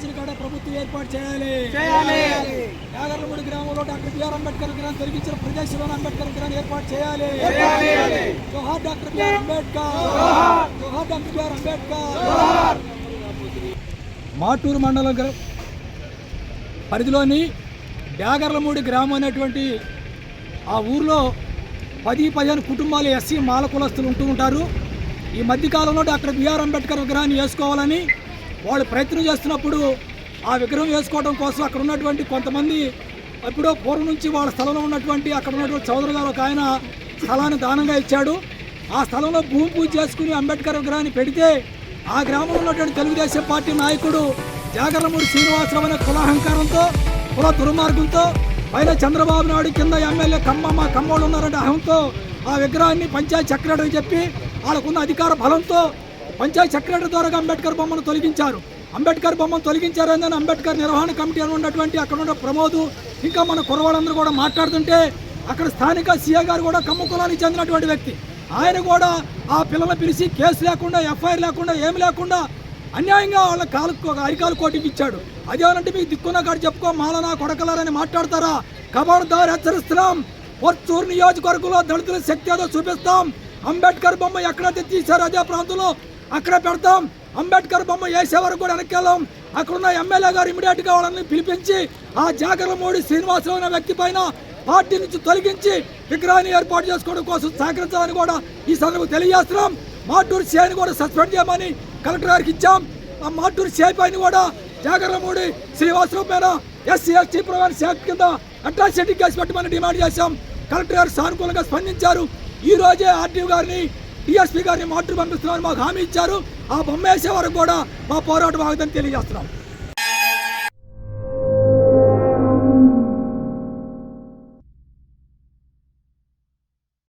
కావాల్సిన కూడా ప్రభుత్వం ఏర్పాటు చేయాలి. నాగర్లమూడి గ్రామంలో డాక్టర్ బిఆర్ అంబేద్కర్ విగ్రహం తొలగించిన ప్రదేశంలో అంబేద్కర్ విగ్రహం ఏర్పాటు చేయాలి. జోహార్ డాక్టర్ బిఆర్ అంబేద్కర్. జోహార్. Doctor BR Ambedkar. మాటూరు మండలం పరిధిలోని బ్యాగర్లమూడి గ్రామం అనేటువంటి ఆ ఊర్లో పది పదిహేను కుటుంబాలు ఎస్సీ మాల కులస్తులు ఉంటూ ఉంటారు. ఈ మధ్యకాలంలో డాక్టర్ బిఆర్ అంబేద్కర్ విగ్రహాన్ని వేసుకోవాలని వాళ్ళు ప్రయత్నం చేస్తున్నప్పుడు ఆ విగ్రహం వేసుకోవడం కోసం అక్కడ ఉన్నటువంటి కొంతమంది ఎప్పుడో పూర్వం నుంచి వాళ్ళ స్థలంలో ఉన్నటువంటి అక్కడ ఉన్నటువంటి చౌదరి గారు ఒక ఆయన స్థలాన్ని దానంగా ఇచ్చాడు. ఆ స్థలంలో భూమి పూజ చేసుకుని అంబేద్కర్ విగ్రహాన్ని పెడితే ఆ గ్రామంలో ఉన్నటువంటి తెలుగుదేశం పార్టీ నాయకుడు జాగర్లమూడి శ్రీనివాసరావు అనే కులాహంకారంతో కుల దుర్మార్గంతో పైన చంద్రబాబు నాయుడు కింద ఎమ్మెల్యే కమ్మ మా కమ్మోళ్ళు ఉన్నారంటే అహంతో ఆ విగ్రహాన్ని పంచాయత్ చక్రడని చెప్పి వాళ్ళకున్న అధికార బలంతో పంచాయత్ సెక్రటరీ ద్వారా అంబేద్కర్ బొమ్మను తొలగించారు. అంబేద్కర్ బొమ్మను తొలగించారు అంబేద్కర్ నిర్వహణ కమిటీ అని ఉన్నటువంటి అక్కడ ఉన్న ప్రమోద్ ఇంకా మన కురవాళ్ళందరూ కూడా మాట్లాడుతుంటే అక్కడ స్థానిక సీఏ గారు కూడా కమ్మ కులానికి చెందినటువంటి వ్యక్తి. ఆయన కూడా ఆ పిల్లల్ని పిలిచి కేసు లేకుండా ఎఫ్ఐఆర్ లేకుండా ఏమి లేకుండా అన్యాయంగా వాళ్ళ కాలు అరికాలు కోటికి ఇచ్చాడు అదేమంటే మీకు దిక్కున్న కాడు చెప్పుకో మాలనా కొడకలారని మాట్లాడతారా? కబడ్దారు హెచ్చరిస్తున్నాం. పొత్తూరు నియోజకవర్గంలో దళితుల శక్తి ఏదో చూపిస్తాం. అంబేద్కర్ బొమ్మ ఎక్కడైతే తీశారో అదే ప్రాంతంలో? అక్కడ పెడతాం. అంబేద్కర్ బొమ్మ వేసే వరకు కూడా వెనక్కెళ్ళాం అక్కడ ఉన్న ఎమ్మెల్యే గారు ఇమీడియట్గా వాళ్ళని పిలిపించి ఆ జాగర్ల మోడీ శ్రీనివాసరావు అనే వ్యక్తి పైన పార్టీ నుంచి తొలగించి విగ్రహాన్ని ఏర్పాటు చేసుకోవడం కోసం సహకరించాలని కూడా ఈ సందర్భంగా తెలియజేస్తున్నాం. మాటూరు సిఐని కూడా సస్పెండ్ చేయమని కలెక్టర్ గారికి ఇచ్చాం. ఆ మాటూరు సిఐ పైన కూడా జాగర్లమూడి శ్రీనివాసరావు పైన ఎస్సీ ఎస్టీ ప్రమాణ శాఖ కింద అట్రాసిటీ కేసు పెట్టమని డిమాండ్ చేశాం. కలెక్టర్ గారు సానుకూలంగా స్పందించారు. ఈ రోజే ఆర్టీఓ గారిని డిఎస్పీ గారిని మాటూరు పంపిస్తున్నామని మాకు హామీ ఇచ్చారు. ఆ బొమ్మ వేసే వరకు కూడా మా పోరాటం ఆగుదని తెలియజేస్తున్నాం.